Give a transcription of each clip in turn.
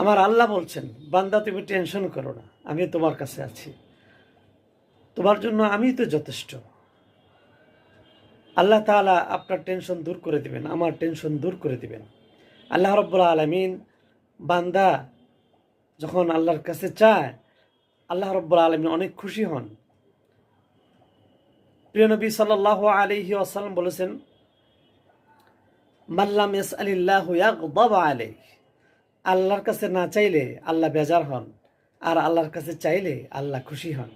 আমার আল্লাহ বলছেন, বান্দা, তুমি টেনশন করো না, আমি তোমার কাছে আছি। তোমার জন্য আমি তো যথেষ্ট। আল্লাহ তাআলা আপনার টেনশন দূর করে দিবেন, আমার টেনশন দূর করে দিবেন। আল্লাহ রব্বুল আলমিন বান্দা যখন আল্লাহর কাছে চায়, আল্লাহ রব্বুল আলমিন অনেক খুশি হন। প্রিয় নবী সাল্লাহ আলহি আসাল্লাম বলেছেন মাল্লাম ইয়াস আলিল্লাহ আলাই আল্লাহর কাছে না চাইলে আল্লাহ বেজার হন, আর আল্লাহর কাছে চাইলে আল্লাহ খুশি হন।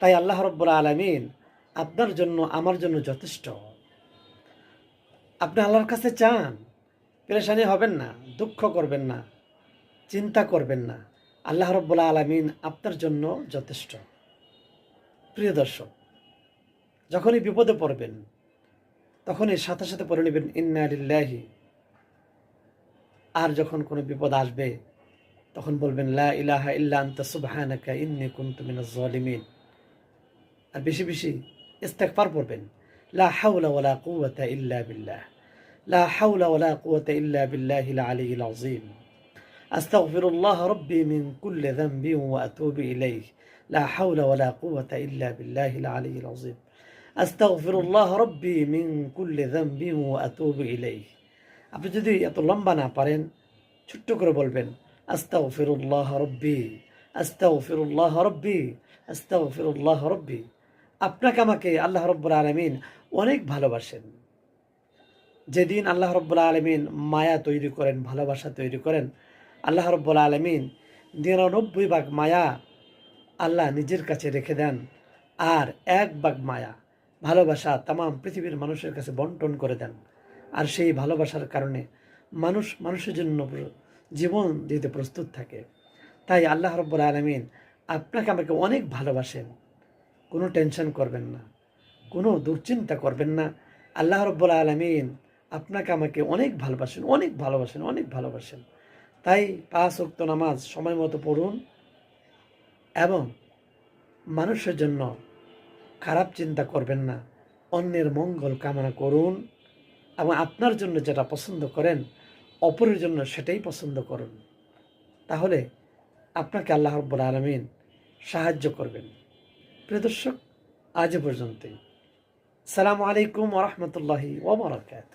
তাই আল্লাহ রব্বুল আলমিন আপনার জন্য, আমার জন্য যথেষ্ট। আপনি আল্লাহর কাছে চান, পেরেশানি হবেন না, দুঃখ করবেন না, চিন্তা করবেন না। আল্লাহ রব্বুল আলমিন আপনার জন্য যথেষ্ট। প্রিয় দর্শক, যখনই বিপদে পড়বেন, তখনই সাথে সাথে পড়ে নেবেন, ইন্না লিল্লাহি আর যখন কোনো বিপদ আসবে তখন বলবেন লা ইলাহা ইল্লা আনতা সুবহানাকা ইন্নী কুনতু মিনাজ জালিমিন আর বেশি বেশি ইস্তেগফার পড়বেন লা হাওলা ওয়ালা কুওয়াতা ইল্লা বিল্লাহ লা হাওলা ওয়ালা কুওয়াতা ইল্লা বিল্লাহিল আলিয়্যিল আযীম আস্তাগফিরুল্লাহ রাব্বি মিন কুল্লি যামবি ওয়া আতুবু ইলাইহি লা হাওলা ওয়ালা কুওয়াতা ইল্লা বিল্লাহিল আলিয়্যিল আযীম আস্তাগফিরুল্লাহ রাব্বি মিন কুল্লি যামবি ওয়া আতুবু ইলাইহি আপনি যদি এত লম্বা না পারেন, ছোট্ট করে বলবেন, আস্তাগফিরুল্লাহ রব্বি আস্তাগফিরুল্লাহ রব্বি আস্তাগফিরুল্লাহ রব্বি। আপনাকে আমাকে আল্লাহ রব্বুল আলমিন অনেক ভালোবাসেন। যেদিন আল্লাহ রব্বুল আলমিন মায়া তৈরি করেন, ভালোবাসা তৈরি করেন, আল্লাহ রব্বুল আলমিন নিরানব্বই ভাগ মায়া আল্লাহ নিজের কাছে রেখে দেন, আর এক ভাগ মায়া ভালোবাসা তাম, পৃথিবীর মানুষের কাছে বন্টন করে দেন। আর সেই ভালোবাসার কারণে মানুষ মানুষের জন্য জীবন দিতে প্রস্তুত থাকে। তাই আল্লাহ রব্বুল আলমিন আপনাকে আমাকে অনেক ভালোবাসেন। কোনো টেনশন করবেন না। কোনো দুশ্চিন্তা করবেন না। আল্লাহ রব্বুল আলমিন আপনাকে আমাকে অনেক ভালোবাসেন অনেক ভালোবাসেন অনেক ভালোবাসেন। তাই পাঁচ উক্ত নামাজ সময় মতো পড়ুন এবং মানুষের জন্য খারাপ চিন্তা করবেন না। অন্যের মঙ্গল কামনা করুন। এবং আপনার জন্য যেটা পছন্দ করেন, অপরের জন্য সেটাই পছন্দ করুন। তাহলে আপনাকে আল্লাহ রব্বুল আলমিন সাহায্য করবেন। প্রিয় দর্শক, আজ পর্যন্তই। সালামু আলাইকুম ওরহমতুল্লাহি ওবরাকাত